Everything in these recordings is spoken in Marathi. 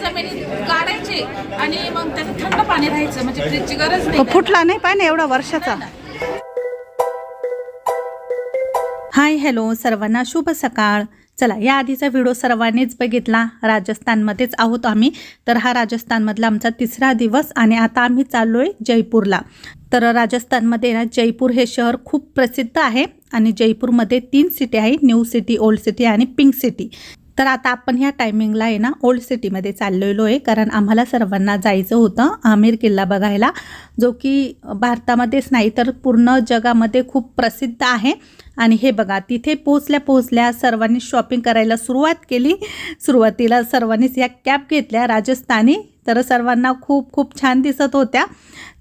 जमिनीत काढायचे आणि मग त्याचं थंड पाणी राहायचं म्हणजे फ्रीजची गरज नाही तो फुटला नाही पाहिजे एवढा वर्षाचा. हाय हॅलो सर्वांना शुभ सकाळ. चला या आधीचा व्हिडिओ सर्वांनीच बघितला. राजस्थानमध्येच आहोत आम्ही. तर हा राजस्थानमधला आमचा तिसरा दिवस आणि आता आम्ही चाललो आहे जयपूरला. तर राजस्थानमध्ये ना जयपूर हे शहर खूप प्रसिद्ध आहे. आणि जयपूरमध्ये तीन सिटी आहे न्यू सिटी ओल्ड सिटी आणि पिंक सिटी तर आता आपण ह्या टायमिंगला आहे ना ओल्ड सिटीमध्ये चाललेलो आहे. कारण आम्हाला सर्वांना जायचं होतं आमिर किल्ला बघायला जो की भारतामध्येच नाही तर पूर्ण जगामध्ये खूप प्रसिद्ध आहे. आणि हे बघा तिथे पोहोचल्या पोहोचल्या सर्वांनी शॉपिंग करायला सुरुवात केली. सुरुवातीला सर्वांनीच या कॅब घेतल्या राजस्थानी. तर सर्वांना खूप खूप छान दिसत होत्या.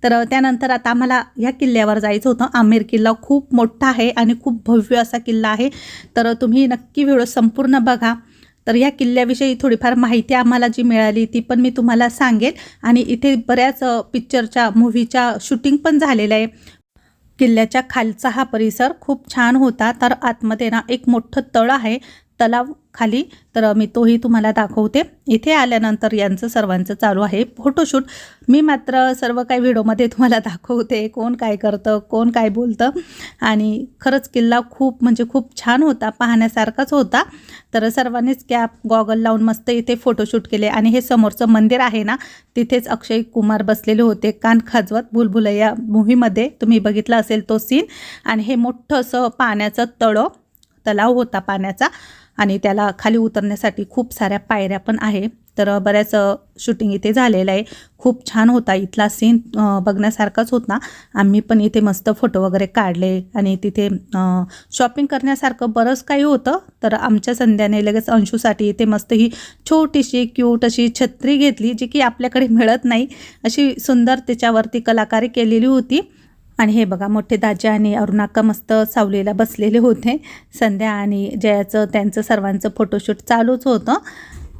तर त्यानंतर आता आम्हाला ह्या किल्ल्यावर जायचं होतं. आमेर किल्ला खूप मोठा आहे आणि खूप भव्य असा किल्ला आहे. तर तुम्ही नक्की व्हिडिओ संपूर्ण बघा. तर या किल्ल्याविषयी थोडीफार माहिती आम्हाला जी मिळाली ती पण मी तुम्हाला सांगेल आणि इथे बऱ्याच पिक्चरच्या मूव्हीच्या शूटिंग पण झालेलं आहे. किल्ल्याच्या खालचा हा परिसर खूप छान होता. तर आतमध्ये ना एक मोठं तळ आहे. तलाव खाली. तर मी तोही तुम्हाला दाखवते. इथे आल्यानंतर यांचं सर्वांचं चालू आहे फोटोशूट. मी मात्र सर्व काही व्हिडिओमध्ये तुम्हाला दाखवते. कोण काय करतं कोण काय बोलतं. आणि खरंच किल्ला खूप म्हणजे खूप छान होता पाहण्यासारखाच होता. तर सर्वांनीच कॅप गॉगल लावून मस्त इथे फोटोशूट केले. आणि हे समोरचं मंदिर आहे ना तिथेच अक्षय कुमार बसलेले होते. कान खाजवत भुलभुलैया मूव्हीमध्ये. तुम्ही बघितलं असेल तो सीन आणि हे मोठं असं पाण्याचं तळं तलाव होता पाण्याचा. आणि त्याला खाली उतरण्यासाठी खूप साऱ्या पायऱ्या पण आहे. तर बऱ्याच शूटिंग इथे झालेलं आहे. खूप छान होता इथला सीन बघण्यासारखाच होता. आम्ही पण इथे मस्त फोटो वगैरे काढले आणि तिथे शॉपिंग करण्यासारखं बरंच काही होतं. तर आमच्या संध्याने लगेच अंशूसाठी इथे मस्त ही छोटीशी क्यूट अशी छत्री घेतली जी की आपल्याकडे मिळत नाही. अशी सुंदर त्याच्यावरती कलाकारी केलेली होती. आणि हे बघा मोठे दाजी आणि अरुणाका मस्त सावलीला बसलेले होते. संध्या आणि जयाचं त्यांचं सर्वांचं फोटोशूट चालूच होतं.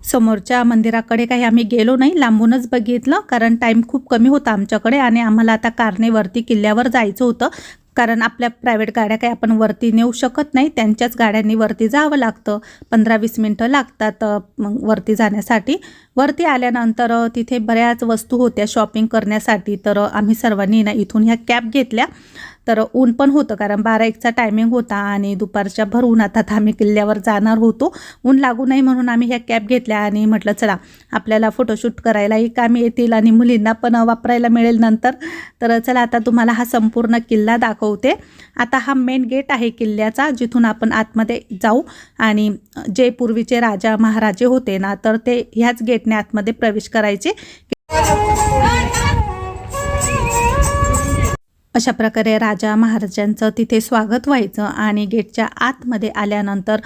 समोरच्या मंदिराकडे काही आम्ही गेलो नाही लांबूनच बघितलं कारण टाईम खूप कमी होता आमच्याकडे आणि आम्हाला आता कारने वरती किल्ल्यावर जायचं होतं. कारण आपल्या प्रायव्हेट गाड्या काही आपण वरती नेऊ शकत नाही. त्यांच्याच गाड्यांनी वरती जावं लागतं. पंधरा वीस मिनटं लागतात मग वरती जाण्यासाठी. वरती आल्यानंतर तिथे बऱ्याच वस्तू होत्या शॉपिंग करण्यासाठी. तर आम्ही सर्वांनी ना इथून ह्या कॅब घेतल्या. तर ऊन पण होतं कारण बारा एकचा टायमिंग होता आणि दुपारच्या भर उन्हात आम्ही किल्ल्यावर जाणार होतो. ऊन लागू नये म्हणून आम्ही ह्या कॅब घेतल्या आणि म्हटलं चला आपल्याला फोटोशूट करायलाही कामी येतील आणि मुलींना पण वापरायला मिळेल नंतर. तर चला आता तुम्हाला हा संपूर्ण किल्ला दाखवते. आता हा मेन गेट आहे किल्ल्याचा जिथून आपण आतमध्ये जाऊ. आणि जे पूर्वीचे राजा महाराजे होते ना तर ते ह्याच गेटने आतमध्ये प्रवेश करायचे. अशा प्रकारे राजा महाराजांचं तिथे स्वागत व्हायचं आणि गेटच्या आतमध्ये आल्यानंतर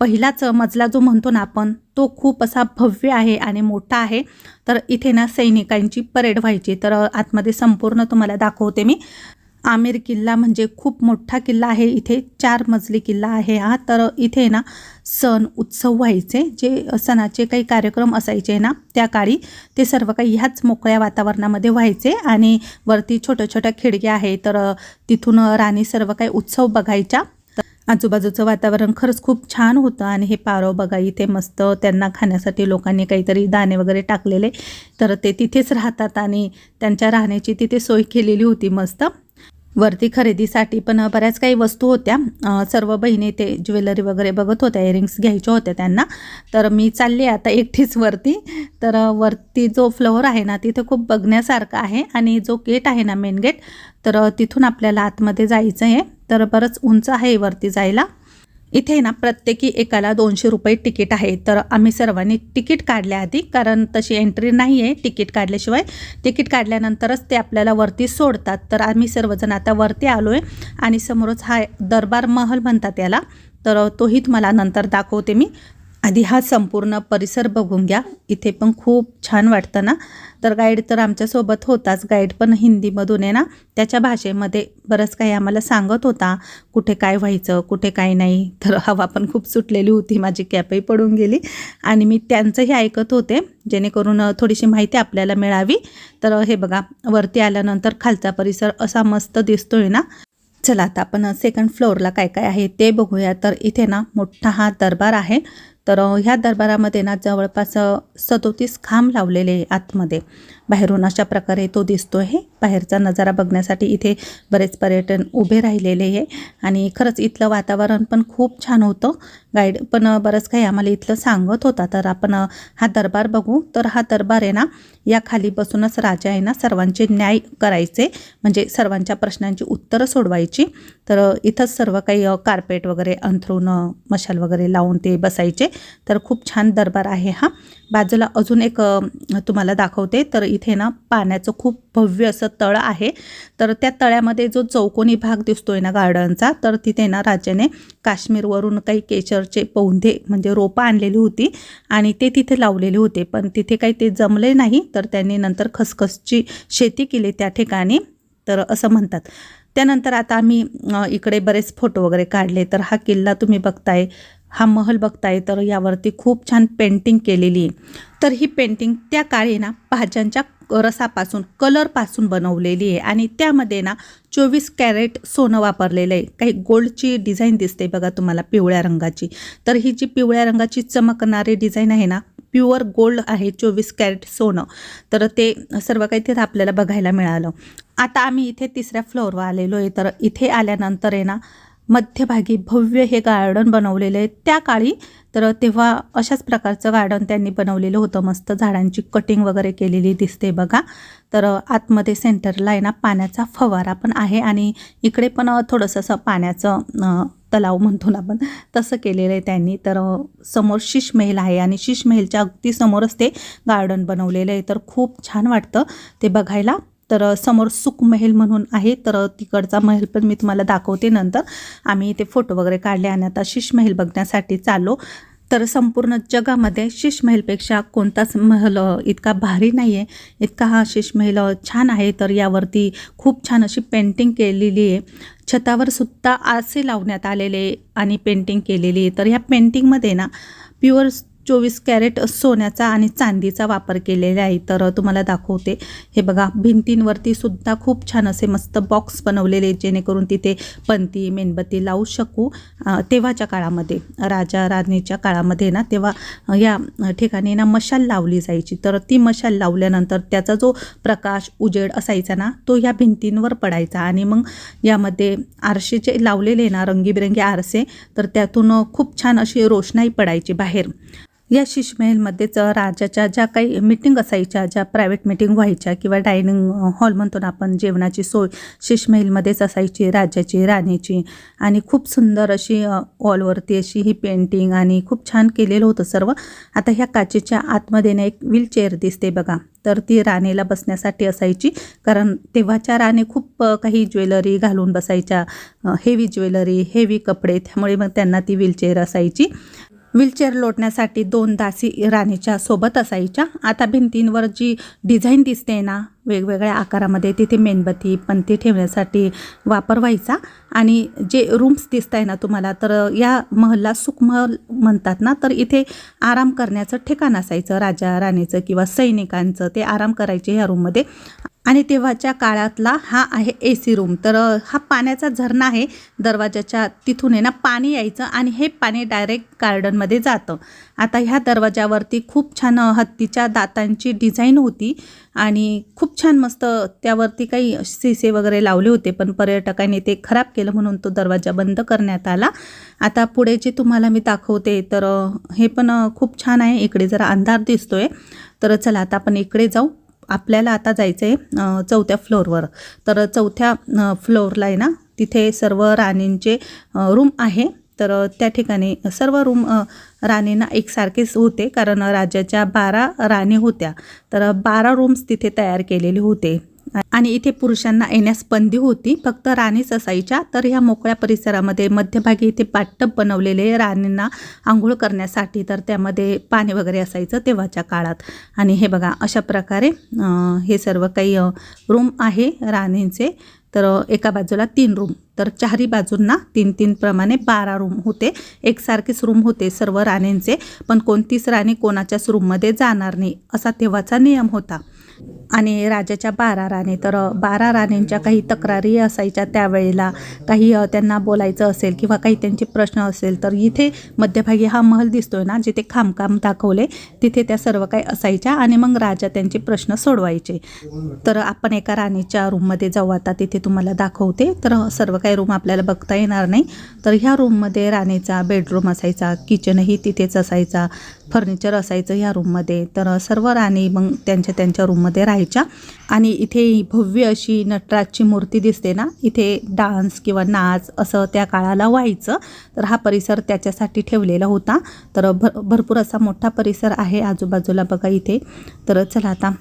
पहिलाच मजला जो म्हणतो ना आपण तो खूप असा भव्य आहे आणि मोठा आहे. तर इथे ना सैनिकांची परेड व्हायची. तर आतमध्ये संपूर्ण तुम्हाला दाखवते मी. आमेर किल्ला म्हणजे खूप मोठा किल्ला आहे. इथे चार मजली किल्ला आहे हा. तर इथे ना सण उत्सव व्हायचे. जे सणाचे काही कार्यक्रम असायचे ना त्या काळी ते सर्व काही ह्याच मोकळ्या वातावरणामध्ये व्हायचे. आणि वरती छोट्या छोट्या खिडक्या आहे तर तिथून राणी सर्व काही उत्सव बघायच्या. आजूबाजूचं वातावरण खरंच खूप छान होतं. आणि हे पारव बघा इथे मस्त त्यांना खाण्यासाठी लोकांनी काहीतरी दाणे वगैरे टाकलेले. तर ते तिथेच राहतात आणि त्यांच्या राहण्याची तिथे सोय केलेली होती मस्त. वरती खरेदीसाठी पण बऱ्याच काही वस्तू होत्या. सर्व बहिणी ते ज्वेलरी वगैरे बघत होत्या इयरिंग्स घ्यायच्या होत्या त्यांना. तर मी चालले आता एकटीच वरती. तर वरती जो फ्लोअर आहे ना तिथे खूप बघण्यासारखं आहे. आणि जो गेट आहे ना मेन गेट तर तिथून आपल्याला आतमध्ये जायचं आहे तर बरंच उंच आहे वरती जायला. इथे ना प्रत्येकी एकाला दोनशे रुपये तिकीट आहे. तर आम्ही सर्वांनी तिकीट काढल्या आधी कारण तशी एंट्री नाही आहे तिकीट काढल्याशिवाय. तिकीट काढल्यानंतरच ते आपल्याला वरती सोडतात. तर आम्ही सर्वजण आता वरती आलो आहे आणि समोरच हा दरबार महल म्हणतात याला. तर तोही तुम्हाला नंतर दाखवते मी. आधी हा संपूर्ण परिसर बघून घ्या. इथे पण खूप छान वाटतं ना? तर गाईड तर आमच्यासोबत होताच. गाईड पण हिंदीमधून आहे ना? त्याच्या भाषेमध्ये बरंच काही आम्हाला सांगत होता. कुठे काय व्हायचं कुठे काय नाही. तर हवा पण खूप सुटलेली होती. माझी कॅपही पडून गेली. आणि मी त्यांचंही ऐकत होते. जेणेकरून थोडीशी माहिती आपल्याला मिळावी. तर हे बघा वरती आल्यानंतर खालचा परिसर असा मस्त दिसतोय ना? चला आता आपण सेकंड फ्लोअरला काय काय आहे ते बघूया. तर इथे ना मोठा हा दरबार आहे. तर ह्या दरबारामध्ये ना जवळपास सदोतीस खांब लावलेले आतमध्ये. बाहेरून अशा प्रकारे तो दिसतो आहे बाहेरचा नजारा बघण्यासाठी इथे बरेच पर्यटन उभे राहिलेले आहे. आणि खरंच इथलं वातावरण पण खूप छान होतं. गाईड पण बरंच काही आम्हाला इथलं सांगत होता. तर आपण हा दरबार बघू. तर हा दरबार आहे ना या खाली बसूनच राजा आहे ना सर्वांचे न्याय करायचे. म्हणजे सर्वांच्या प्रश्नांची उत्तरं सोडवायची. तर इथंच सर्व काही कार्पेट वगैरे अंथरून मशाल वगैरे लावून ते बसायचे. तर खूप छान दरबार आहे हा. बाजूला अजून एक तुम्हाला दाखवते. तर इथे ना पाण्याचं खूप भव्य असं तळ आहे. तर त्या तळ्यामध्ये जो चौकोनी भाग दिसतोय ना गार्डनचा तर तिथे ना राजाने काश्मीरवरून काही केशरचे पौंधे म्हणजे रोपं आणलेली होती आणि ते तिथे लावलेले होते. पण तिथे काही ते जमले नाही तर त्यांनी नंतर खसखसची शेती केली त्या ठिकाणी. तर असं म्हणतात. त्यानंतर आता आम्ही इकडे बरेच फोटो वगैरे काढले. तर हा किल्ला तुम्ही बघताय. हा महल बघताय तर यावरती खूप छान पेंटिंग केलेली आहे. तर ही पेंटिंग त्या काळी ना भाज्यांच्या रसापासून कलरपासून बनवलेली आहे. आणि त्यामध्ये ना चोवीस कॅरेट सोनं वापरलेलं आहे. काही गोल्डची डिझाईन दिसते बघा तुम्हाला पिवळ्या रंगाची. तर ही जी पिवळ्या रंगाची चमकणारी डिझाईन आहे ना प्युअर गोल्ड आहे चोवीस कॅरेट सोनं. तर ते सर्व काही तिथं आपल्याला बघायला मिळालं. आता आम्ही इथे तिसऱ्या फ्लोअरवर आलेलो आहे. तर इथे आल्यानंतर आहे ना मध्यभागी भव्य हे गार्डन बनवलेलं आहे. त्या काळी तर तेव्हा अशाच प्रकारचं गार्डन त्यांनी बनवलेलं होतं. मस्त झाडांची कटिंग वगैरे केलेली दिसते बघा. तर आतमध्ये सेंटरला आहे ना पाण्याचा फवारा पण आहे आणि इकडे पण थोडंसं असं पाण्याचं तलाव म्हणतो ना आपण तसं केलेलं आहे त्यांनी. तर समोर शीश महल आहे आणि शीश महलच्या अगदी समोरच ते गार्डन बनवलेलं आहे. तर खूप छान वाटतं ते बघायला. तर समोर सुख महल म्हणून आहे. तर तिकडचा महल पण मी तुम्हाला दाखवते नंतर. आम्ही ते फोटो वगैरे काढले आणि आता शीश महल बघण्यासाठी चाललो. तर संपूर्ण जगामध्ये शिश महलपेक्षा कोणताच महल इतका भारी नाही आहे इतका हा शीश महल छान आहे. तर यावरती खूप छान अशी पेंटिंग केलेली आहे. छतावर सुद्धा आरसे लावण्यात आलेले आणि पेंटिंग केलेली आहे. तर ह्या पेंटिंगमध्ये ना प्युअर चोवीस कॅरेट सोन्याचा आणि चांदीचा वापर केलेला आहे. तर तुम्हाला दाखवते. हे बघा भिंतींवरती सुद्धा खूप छान असे मस्त बॉक्स बनवलेले जेणेकरून तिथे पंती मेणबत्ती लावू शकू. तेव्हाच्या काळामध्ये राजा राणीच्या काळामध्ये ना तेव्हा या ठिकाणी ना मशाल लावली जायची. तर ती मशाल लावल्यानंतर त्याचा जो प्रकाश उजेड असायचा ना तो या भिंतींवर पडायचा. आणि मग यामध्ये आरशेचे लावलेले ना रंगीबिरंगी आरसे तर त्यातून खूप छान अशी रोषणाई पडायची बाहेर. या शिशमहलमध्येच राजाच्या ज्या काही मिटिंग असायच्या ज्या प्रायव्हेट मिटिंग व्हायच्या किंवा डायनिंग हॉल म्हणतो ना आपण जेवणाची सोय शिशमहलमध्येच असायची राजाची राणीची. आणि खूप सुंदर अशी वॉलवरती अशी ही पेंटिंग आणि खूप छान केलेलं होतं सर्व. आता ह्या काचेच्या आतमध्ये ना एक व्हीलचेअर दिसते बघा. तर ती राणीला बसण्यासाठी असायची. कारण तेव्हाच्या राणी खूप काही ज्वेलरी घालून बसायच्या. हेवी ज्वेलरी हेवी कपडे त्यामुळे मग त्यांना ती व्हीलचेअर असायची. व्हीलचेअर लोटण्यासाठी दोन दासी राणीच्या सोबत असायच्या. आता भिंतींवर जी डिझाईन दिसते ना वेगवेगळ्या आकारामध्ये तिथे मेणबत्ती पंती ठेवण्यासाठी वापर व्हायचा. आणि जे रूम्स दिसत आहे ना तुम्हाला तर या महलला सुखमहल म्हणतात ना तर इथे आराम करण्याचं ठिकाण असायचं. राजा राणीचं किंवा सैनिकांचं ते आराम करायचे ह्या रूममध्ये आणि तेव्हाच्या काळातला हा आहे ए सी रूम तर हा पाण्याचा झरणा आहे. दरवाजाच्या तिथून आहे ना पाणी यायचं आणि हे पाणी डायरेक्ट गार्डनमध्ये जातं. आता ह्या दरवाजावरती खूप छान हत्तीच्या दातांची डिझाईन होती आणि खूप छान मस्त त्यावरती काही शिसे वगैरे लावले होते पण पर्यटकांनी ते खराब केलं म्हणून तो दरवाजा बंद करण्यात आला. आता पुढे जे तुम्हाला मी दाखवते तर हे पण खूप छान आहे. इकडे जरा अंधार दिसतोय. तर चला आता आपण इकडे जाऊ. आपल्याला आता जायचं आहे चौथ्या फ्लोअरवर तर चौथ्या फ्लोअरला आहे ना तिथे सर्व राणींचे रूम आहे. तर त्या ठिकाणी सर्व रूम राणींना एकसारखेच होते. कारण राजाच्या बारा राणी होत्या. तर बारा रूम्स तिथे तयार केलेले होते. आणि इथे पुरुषांना येण्यास बंदी होती. फक्त राणीच असायच्या तर ह्या मोकळ्या परिसरामध्ये मध्यभागी इथे बाटटब बनवलेले राणींना आंघोळ करण्यासाठी तर त्यामध्ये पाणी वगैरे असायचं तेव्हाच्या काळात. आणि हे बघा अशा प्रकारे हे सर्व काही रूम आहे राणींचे. तर एका बाजूला तीन रूम. तर चारही बाजूंना तीन तीन प्रमाणे बारा रूम होते. एकसारखेच रूम होते सर्व राणींचे. पण कोणतीच राणी कोणाच्याच रूममध्ये जाणार नाही असा तेव्हाचा नियम होता. आणि राजाच्या बारा राणी. तर बारा राणींच्या काही तक्रारी असायच्या त्यावेळेला. काही त्यांना बोलायचं असेल किंवा काही त्यांचे प्रश्न असेल तर इथे मध्यभागी हा महल दिसतोय ना जिथे खामखाम दाखवले तिथे त्या सर्व काही असायच्या आणि मग राजा त्यांचे प्रश्न सोडवायचे. तर आपण एका राणीच्या रूममध्ये जाऊ. आता तिथे तुम्हाला दाखवते. तर सर्व काही रूम आपल्याला बघता येणार नाही. तर ह्या रूममध्ये राणीचा बेडरूम असायचा किचनही तिथेच असायचा. फर्निचर असायचं ह्या रूममध्ये तर सर्व राणी मग त्यांच्या त्यांच्या रूममध्ये राहायच्या. आणि इथे भव्य अशी नटराजची मूर्ती दिसते ना इथे डान्स किंवा नाच असं त्या काळाला व्हायचं. तर हा परिसर त्याच्यासाठी ठेवलेला होता. तर भर भरपूर असा मोठा परिसर आहे आजूबाजूला बघा इथे. तर चला आता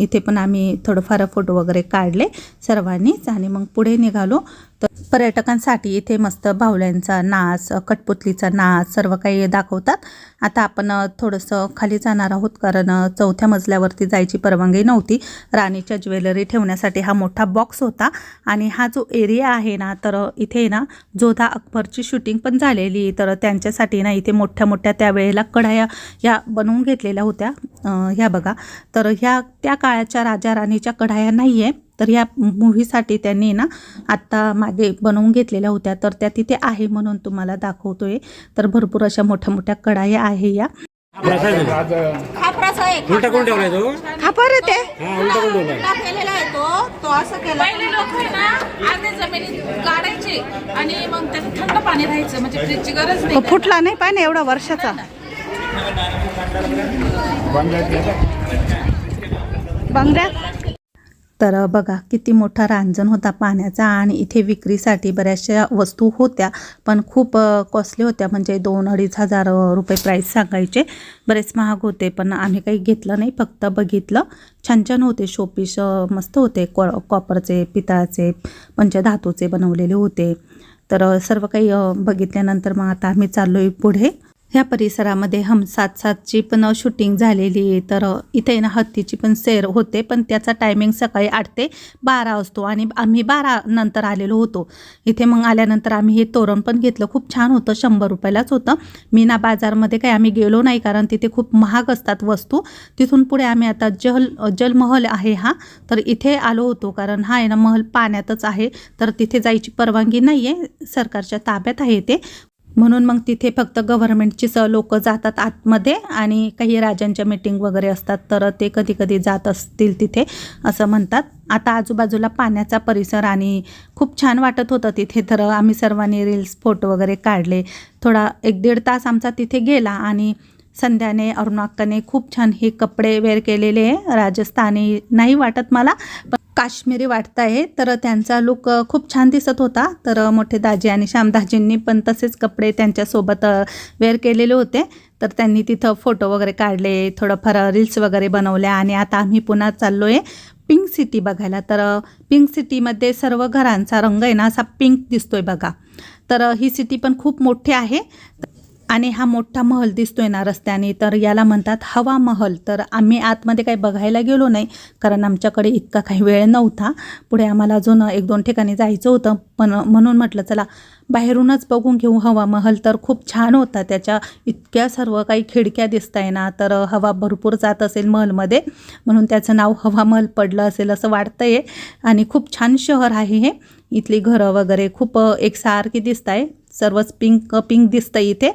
इथे पण आम्ही थोडंफार फोटो वगैरे काढले सर्वांनीच आणि मग पुढे निघालो. तर पर्यटकांसाठी इथे मस्त बाहुल्यांचा नाच कटपुतलीचा नाच सर्व काही दाखवतात. आता आपण थोडंसं खाली जाणार आहोत कारण चौथ्या मजल्यावरती जायची परवानगी नव्हती. राणीच्या ज्वेलरी ठेवण्यासाठी हा मोठा बॉक्स होता आणि हा जो एरिया आहे ना तर इथे ना जोधा अकबरची शूटिंग पण झालेली तर त्यांच्यासाठी ना इथे मोठ्या मोठ्या त्यावेळेला कढाया या बनवून घेतलेल्या होत्या. ह्या बघा. तर ह्या त्या काळाच्या राजा राणीच्या कढाया नाही आहे तर ह्या मूव्हीसाठी त्यांनी ना आत्ता मागे बनवून घेतलेल्या होत्या. तर त्या तिथे आहे म्हणून तुम्हाला दाखवतोय. तर भरपूर अशा मोठ्या मोठ्या कढाया आहे या. खापराचा आहे उलटा कोण ठेवलाय तो? हा परत आहे. हा उलटा कोण ठेवलाय. उलटा केलेला आहे तो. तो असं केला. पहिले लोक आहे ना अर्धे जमिनीत काढायचे आणि मग त्यात थंड पाणी राहायचं म्हणजे फ्रीजची गरज नाही फुटला नाही पाहिजे एवढा वर्षाचा. बंगल्यात? तर बघा किती मोठा रांजण होता पाण्याचा आणि इथे विक्रीसाठी बऱ्याचशा वस्तू होत्या पण खूप कॉस्टली होत्या. म्हणजे दोन अडीच हजार रुपये प्राईस सांगायचे. बरेच महाग होते पण आम्ही काही घेतलं नाही फक्त बघितलं. छान छान होते. शोपीस मस्त होते. कॉ कॉपरचे पितळाचे म्हणजे पंचधातूचे बनवलेले होते. तर सर्व काही बघितल्यानंतर मग आता आम्ही चाललो आहे पुढे. ह्या परिसरामध्ये हम सात सातची पण शूटिंग झालेली आहे. तर इथे ना हत्तीची पण सेर होते पण त्याचा टायमिंग सकाळी आठ ते बारा असतो आणि आम्ही बारा नंतर आलेलो होतो. इथे मग आल्यानंतर आम्ही हे तोरण पण घेतलं. खूप छान होतं शंभर रुपयालाच होतं. मी ना बाजारमध्ये काही आम्ही गेलो नाही कारण तिथे खूप महाग असतात वस्तू. तिथून पुढे आम्ही आता जल जलमहल आहे हा. तर इथे आलो होतो कारण हा आहे ना महल पाण्यातच आहे. तर तिथे जायची परवानगी नाही आहे सरकारच्या ताब्यात आहे ते. म्हणून मग तिथे फक्त गव्हर्नमेंटचीच लोक जातात आतमध्ये आणि काही राजांच्या मीटिंग वगैरे असतात तर ते कधी कधी जात असतील तिथे असं म्हणतात. आता आजूबाजूला पाण्याचा परिसर आणि खूप छान वाटत होतं तिथे तर आम्ही सर्वांनी रील्स फोटो वगैरे काढले. थोडा एक दीड तास आमचा तिथे गेला आणि संध्याने अरुणाक्काने खूप छान हे कपडे वेअर केलेले आहे. राजस्थानी नाही वाटत मला पण काश्मीरी वाटत आहे. तर त्यांचा लुक खूप छान दिसत होता. तर मोठे दाजी आणि श्यामदाजींनी पण तसेच कपडे त्यांच्यासोबत वेअर केलेले होते. तर त्यांनी तिथं फोटो वगैरे काढले थोडंफार रील्स वगैरे बनवल्या आणि आता आम्ही पुन्हा चाललो आहे पिंक सिटी बघायला. तर पिंक सिटीमध्ये सर्व घरांचा रंग आहे ना असा पिंक दिसतोय बघा. तर ही सिटी पण खूप मोठी आहे. आणि हा मोठा महल दिसतोय ना रस्त्याने तर याला म्हणतात हवा महल. तर आम्ही आतमध्ये काही बघायला गेलो नाही कारण आमच्याकडे इतका काही वेळ नव्हता. पुढे आम्हाला अजून एक दोन ठिकाणी जायचं होतं पण म्हणून म्हटलं चला बाहेरूनच बघून घेऊ हवा महल. तर खूप छान होता त्याच्या. इतक्या सर्व काही खिडक्या दिसत आहे ना तर हवा भरपूर जात असेल महलमध्ये. म्हणून त्याचं नाव हवा महल पडलं असेल असं वाटतं आहे आणि खूप छान शहर आहे हे. इथली घरं वगैरे खूप एकसारखी दिसत आहे सर्वच पिंक पिंक दिसतं इथे.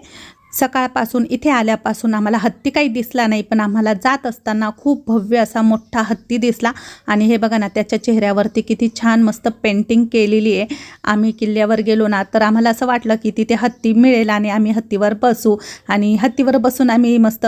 सकाळपासून इथे आल्यापासून आम्हाला हत्ती काही दिसला नाही पण आम्हाला जात असताना खूप भव्य असा मोठा हत्ती दिसला. आणि हे बघा ना त्याच्या चेहऱ्यावरती किती छान मस्त पेंटिंग केलेली आहे. आम्ही किल्ल्यावर गेलो ना तर आम्हाला असं वाटलं की तिथे हत्ती मिळेल आणि आम्ही हत्तीवर बसू. आणि हत्तीवर बसून आम्ही मस्त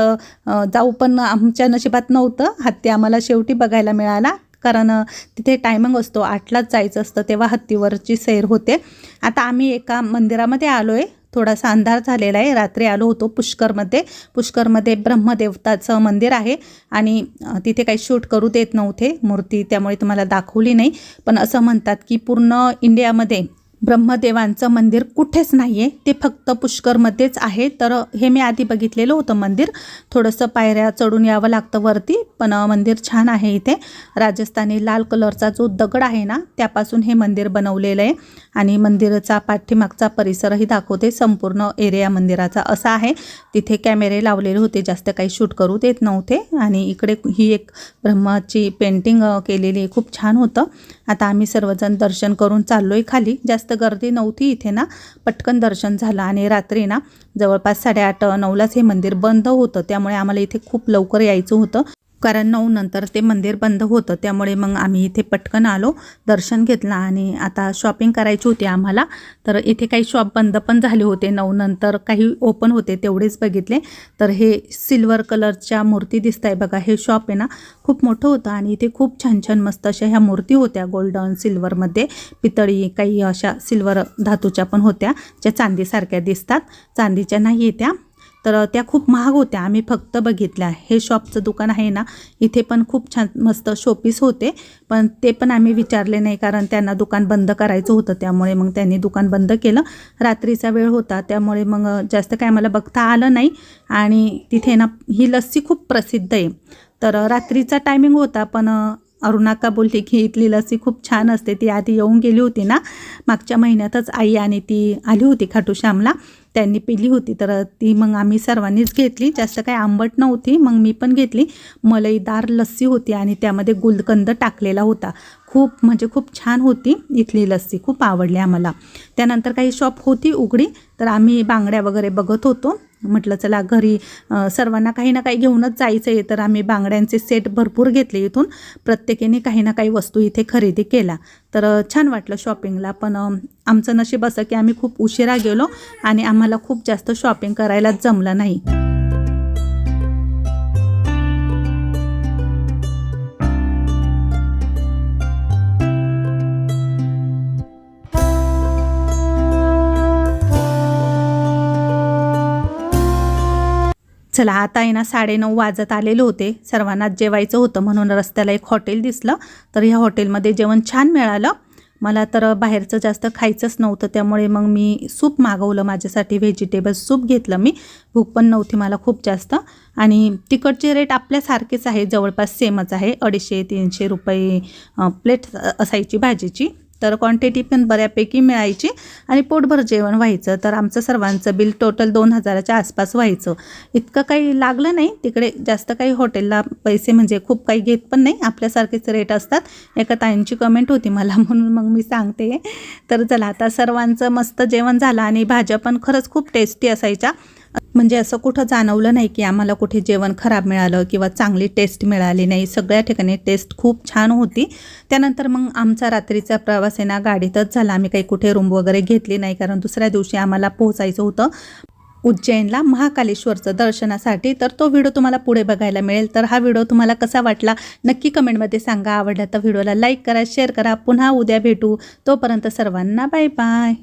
जाऊ पण आमच्या नशिबात नव्हतं. हत्ती आम्हाला शेवटी बघायला मिळाला. कारण तिथे टायमिंग असतो. आठलाच जायचं असतं तेव्हा हत्तीवरची सैर होते. आता आम्ही एका मंदिरामध्ये आलो आहे थोडासा अंधार झालेला आहे. रात्री आलो होतो पुष्करमध्ये. पुष्करमध्ये ब्रह्मदेवताचं मंदिर आहे आणि तिथे काही शूट करू देत नव्हते. मूर्ती त्यामुळे तुम्हाला दाखवली नाही. पण असं म्हणतात की पूर्ण इंडियामध्ये ब्रह्मदेवांचं मंदिर कुठेच नाही आहे ते फक्त पुष्करमध्येच आहे. तर हे मी आधी बघितलेलं होतं मंदिर. थोडंसं पायऱ्या चढून यावं लागतं वरती पण मंदिर छान आहे इथे. राजस्थानी लाल कलरचा जो दगड आहे ना त्यापासून हे मंदिर बनवलेलं आहे. आणि मंदिराचा पाठीमागचा परिसरही दाखवते. संपूर्ण एरिया मंदिराचा असा आहे. तिथे कॅमेरे लावलेले होते. जास्त काही शूट करू देत नव्हते. आणि इकडे ही एक ब्रह्माची पेंटिंग केलेली खूप छान होतं. आता आम्ही सर्वजण दर्शन करून चाललो आहे खाली. जास्त गर्दी नव्हती इथे ना. पटकन दर्शन झालं आणि रात्री ना जवळपास साडेआठ नऊलाच हे मंदिर बंद होतं. त्यामुळे आम्हाला इथे खूप लवकर यायचं होतं. कारण नऊ नंतर ते मंदिर बंद होतं. त्यामुळे मग आम्ही इथे पटकन आलो दर्शन घेतलं आणि आता शॉपिंग करायची होती आम्हाला. तर इथे काही शॉप बंद पण झाले होते. नऊ नंतर काही ओपन होते तेवढेच बघितले. तर हे सिल्वर कलरच्या मूर्ती दिसत आहे बघा. हे शॉप आहे ना खूप मोठं होतं आणि इथे खूप छान छान मस्त अशा ह्या मूर्ती होत्या गोल्डन सिल्वरमध्ये पितळी काही अशा सिल्वर धातूच्या पण होत्या ज्या चांदीसारख्या दिसतात. चांदीच्या नाही येत्या. त्या तर त्या खूप महाग होत्या. आम्ही फक्त बघितल्या. हे शॉपचं दुकान आहे ना इथे पण खूप छान मस्त शोपीस होते. पण ते पण आम्ही विचारले नाही कारण त्यांना दुकान बंद करायचं होतं. त्यामुळे मग त्यांनी दुकान बंद केलं. रात्रीचा वेळ होता. त्यामुळे मग जास्त काय मला बघता आलं नाही. आणि तिथे ना ही लस्सी खूप प्रसिद्ध आहे. तर रात्रीचा टायमिंग होता पण अरुणाका बोलली की इथली लस्सी खूप छान असते. ती आधी येऊन गेली होती ना. मागच्या महिन्यातच आई आणि ती आली होती खाटूश्यामला. त्यांनी पिली होती. तर ती मग आम्ही सर्वांनीच घेतली. जास्त काही आंबट नव्हती. मग मी पण घेतली. मलईदार लस्सी होती आणि त्यामध्ये गुलकंद टाकलेला होता. खूप म्हणजे खूप छान होती इथली लस्सी. खूप आवडली आम्हाला. त्यानंतर काही शॉप होती उघडी. तर आम्ही बांगड्या वगैरे बघत होतो. म्हटलं चला घरी सर्वांना काही ना काही घेऊनच जायचं आहे तर आम्ही बांगड्यांचे सेट भरपूर घेतले इथून. प्रत्येकीने काही ना काही वस्तू इथे खरेदी केला तर छान वाटलं शॉपिंगला. पण आमचं नशीब असं की आम्ही खूप उशिरा गेलो आणि आम्हाला खूप जास्त शॉपिंग करायला जमलं नाही. चला आता आहे ना साडेनऊ वाजत आलेले होते. सर्वांनाच जेवायचं होतं म्हणून रस्त्याला एक हॉटेल दिसलं. तर ह्या हॉटेलमध्ये जेवण छान मिळालं. मला तर बाहेरचं जास्त खायचंच नव्हतं त्यामुळे मग मी सूप मागवलं. माझ्यासाठी व्हेजिटेबल सूप घेतलं मी. भूक पण नव्हती मला खूप जास्त. आणि तिकडचे रेट आपल्यासारखेच आहे. जवळपास सेमच आहे. अडीचशे तीनशे रुपये प्लेट असायची भाजीची. तर क्वांटिटी पण बऱ्यापैकी मिळायची आणि पोटभर जेवण व्हायचं. तर आमचं सर्वांचं बिल टोटल दोन हजाराच्या आसपास व्हायचं. इतकं काही लागलं नाही. तिकडे जास्त काही हॉटेलला पैसे म्हणजे खूप काही घेत पण नाही. आपल्यासारखेच रेट असतात. एका ताईंची कमेंट होती मला म्हणून मग मी सांगते. तर चला आता सर्वांचं मस्त जेवण झालं आणि भाज्या पण खरंच खूप टेस्टी असायच्या. म्हणजे असं कुठं जाणवलं नाही की आम्हाला कुठे जेवण खराब मिळालं किंवा चांगली टेस्ट मिळाली नाही. सगळ्या ठिकाणी टेस्ट खूप छान होती. त्यानंतर मग आमचा रात्रीचा प्रवास आहे ना गाडीतच झाला. आम्ही काही कुठे रूम वगैरे घेतली नाही कारण दुसऱ्या दिवशी आम्हाला पोहोचायचं होतं. उज्जैनला महाकालेश्वरचं दर्शनासाठी. तर तो व्हिडिओ तुम्हाला पुढे बघायला मिळेल. तर हा व्हिडिओ तुम्हाला कसा वाटला? नक्की कमेंटमध्ये सांगा. आवडला तर व्हिडिओला लाईक करा शेअर करा. पुन्हा उद्या भेटू. तोपर्यंत सर्वांना बाय बाय